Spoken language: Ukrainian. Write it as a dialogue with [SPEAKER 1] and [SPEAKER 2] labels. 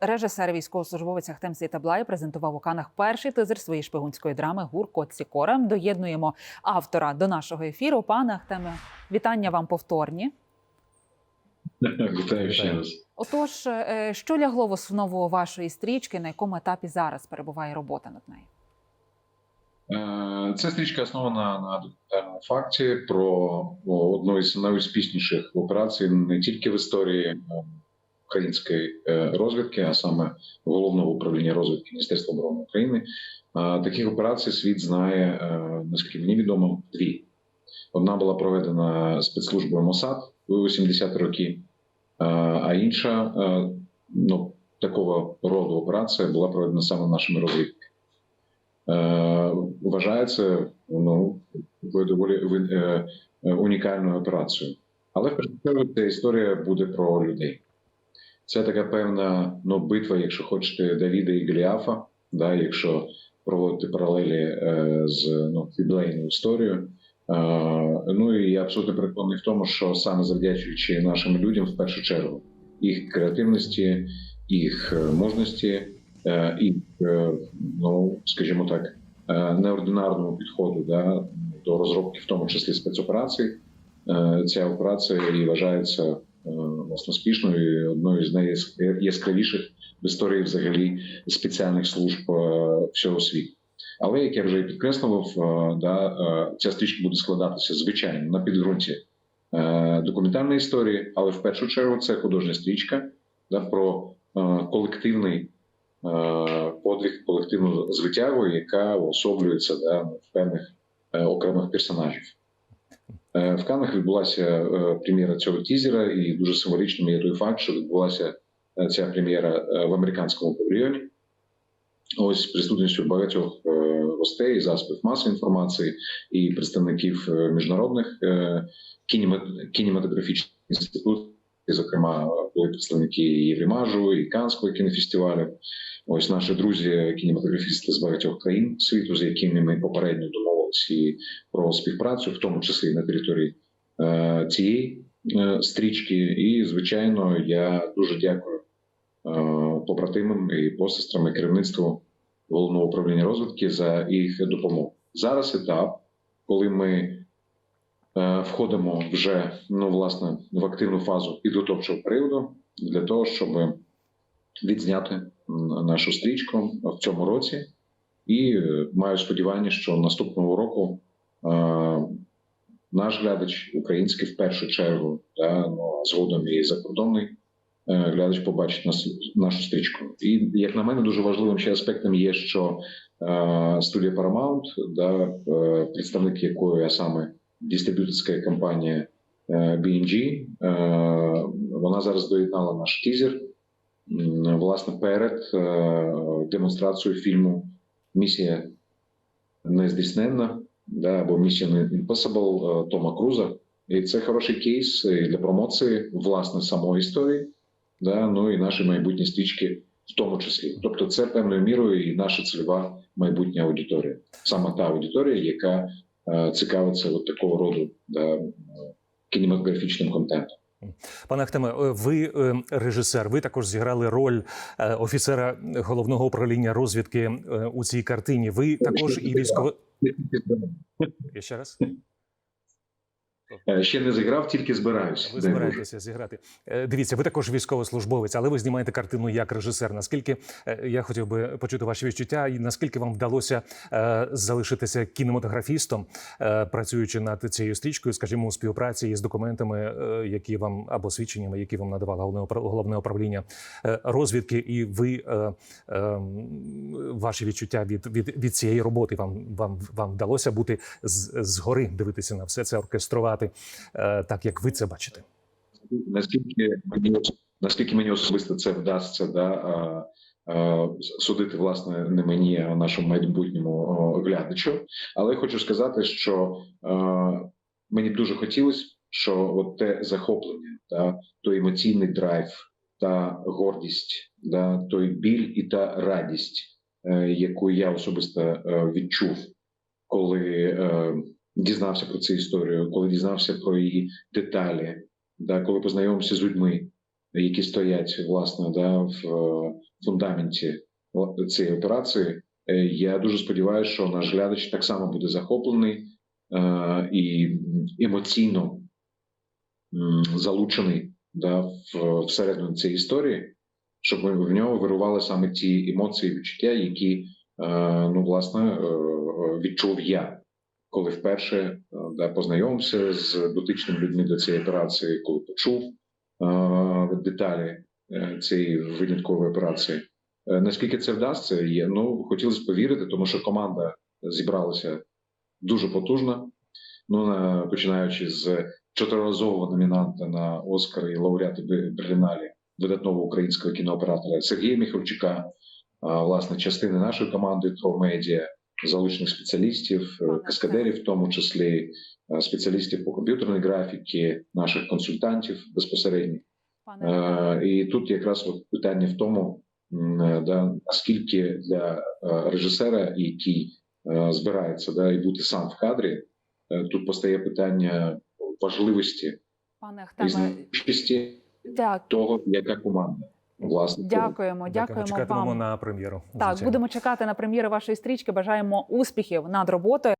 [SPEAKER 1] Режисер військовослужбовець Ахтем Сітаблай презентував у Канах перший тизер своєї шпигунської драми Гур Кот Сікора. Доєднуємо автора до нашого ефіру. Пане Ахтеме, вітання вам повторні.
[SPEAKER 2] Вітаю ще раз.
[SPEAKER 1] Отож, е, що лягло в основу вашої стрічки, на якому етапі зараз перебуває робота над нею?
[SPEAKER 2] Е, Ця стрічка основана на документальному факті про одну із найуспішніших операцій не тільки в історії е, української е, розвідки, а саме головного управління розвідки Міністерства оборони України. Таких операцій світ знає, е, наскільки мені відомо, дві. Одна була проведена спецслужбою МОСАД у 80-ті роки, е, а інша ну, такого роду операція була проведена саме нашими розвідками. Вважається ну, доволі унікальною операцією. Але в чергу ця історія буде про людей. Це така певна ну, битва, якщо хочете, Давіда і Голіафа, да, якщо проводити паралелі е, з ну, юбілейною історією. Е, ну і я абсолютно переконаний в тому, що саме завдячуючи нашим людям, в першу чергу, їх креативності, їх е, мужності, е, і, е, ну, скажімо так, е, неординарному підходу да, до розробки, в тому числі спецоперацій. Е, Ця операція і вважається власне успішною і одною з найяскравіших в історії взагалі спеціальних служб е, всього світу. Але як я вже і підкреслював, е, да, е, ця стрічка буде складатися звичайно на підґрунті е, документальної історії, але в першу чергу це художня стрічка да, про е, колективний е, подвиг, колективну звитягу, яка уособлюється да, в певних е, окремих персонажів. Е, В Канах відбулася е, прем'єра цього тізера, і дуже символічним є той факт, що відбулася е, ця прем'єра в американському павільйоні. Ось присутністю багатьох гостей, засобів масової інформації і представників міжнародних кінематографічних інститутів, зокрема, були представники Єврімажу, і Канського кінофестивалю. Ось наші друзі, кінематографісти з багатьох країн світу, з якими ми попередньо домовилися і про співпрацю, в тому числі на території е, цієї е, стрічки. І, звичайно, я дуже дякую е, побратимам і посестрам і керівництву головного управління розвідки за їх допомогу. Зараз етап, коли ми входимо вже ну, власне, в активну фазу підготовчого періоду для того, щоб відзняти нашу стрічку в цьому році. І е, маю сподівання, що наступного року е, наш глядач, український в першу чергу, та, ну, згодом і закордонний е, глядач побачить нас, нашу стрічку. І як на мене, дуже важливим ще аспектом є, що студія Paramount, да, представник якої а саме дистриб'юторська компанія BNG, вона зараз доєднала наш тізер власне перед демонстрацією фільму Місія нездійсненна да, або Mission Impossible е, Тома Круза. І це хороший кейс для промоції власне самої історії, да, ну і наші майбутні стрічки в тому числі. Тобто, це певною мірою і наша цільова майбутня аудиторія, саме та аудиторія, яка е, цікавиться от такого роду да, е, кінематографічним контентом.
[SPEAKER 3] Пане Ахтеме, е, ви е, режисер. Ви також зіграли роль е, офіцера головного управління розвідки у цій картині. Ви також і військово. Ще раз.
[SPEAKER 2] Е, Ще не зіграв, тільки збираюся.
[SPEAKER 3] Ви збираєтеся зіграти. Е, Дивіться, ви також військовослужбовець, але ви знімаєте картину як режисер. Наскільки е, я хотів би почути ваші відчуття, і наскільки вам вдалося залишитися кінематографістом, працюючи над цією стрічкою, скажімо, у співпраці із документами, які вам або свідченнями, які вам надавало головне головне управління розвідки, і ви ваші відчуття від, від, від цієї роботи вам вам вам вдалося бути з, згори, дивитися на все це, оркеструвати е, так, як ви це бачите.
[SPEAKER 2] наскільки мені наскільки мені особисто це вдасться, да судити власне не мені, а нашому майбутньому глядачу. Але хочу сказати, що мені б дуже хотілося, що от те захоплення, та той емоційний драйв та гордість, да, той біль і та радість, е, яку я особисто е, відчув, коли е, дізнався про цю історію, коли дізнався про її деталі, да, коли познайомився з людьми, які стоять власне да, в, фундаменті цієї операції. Е, Я дуже сподіваюся, що наш глядач так само буде захоплений е, і емоційно залучений да, всередину цієї історії, щоб в нього вирували саме ті емоції, відчуття, які е, ну, власне е, е, відчув я, коли вперше е, да, познайомився з дотичними людьми до цієї операції, коли почув е, деталі е, цієї виняткової операції. Наскільки це вдасться, є ну хотілося повірити, тому що команда зібралася дуже потужно. Ну на починаючи з чотириразового номінанта на Оскар і лауреата Берліналі видатного українського кінооператора Сергія Міховчука, власне, частини нашої команди Тро Медіа, залучених спеціалістів, е, каскадерів, в тому числі е, спеціалістів по комп'ютерній графіці, наших консультантів безпосередньо. Е, І тут якраз от питання в тому, да, наскільки для режисера, який збирається да, і бути сам в кадрі, тут постає питання важливості
[SPEAKER 1] пане
[SPEAKER 2] і
[SPEAKER 1] Ахтеме,
[SPEAKER 2] того, яка команда власне.
[SPEAKER 1] дякуємо, дякуємо
[SPEAKER 3] Чекатимемо
[SPEAKER 1] вам.
[SPEAKER 3] на прем'єру.
[SPEAKER 1] Так,
[SPEAKER 3] звичайно.
[SPEAKER 1] будемо чекати на прем'єри вашої стрічки. Бажаємо успіхів над роботою.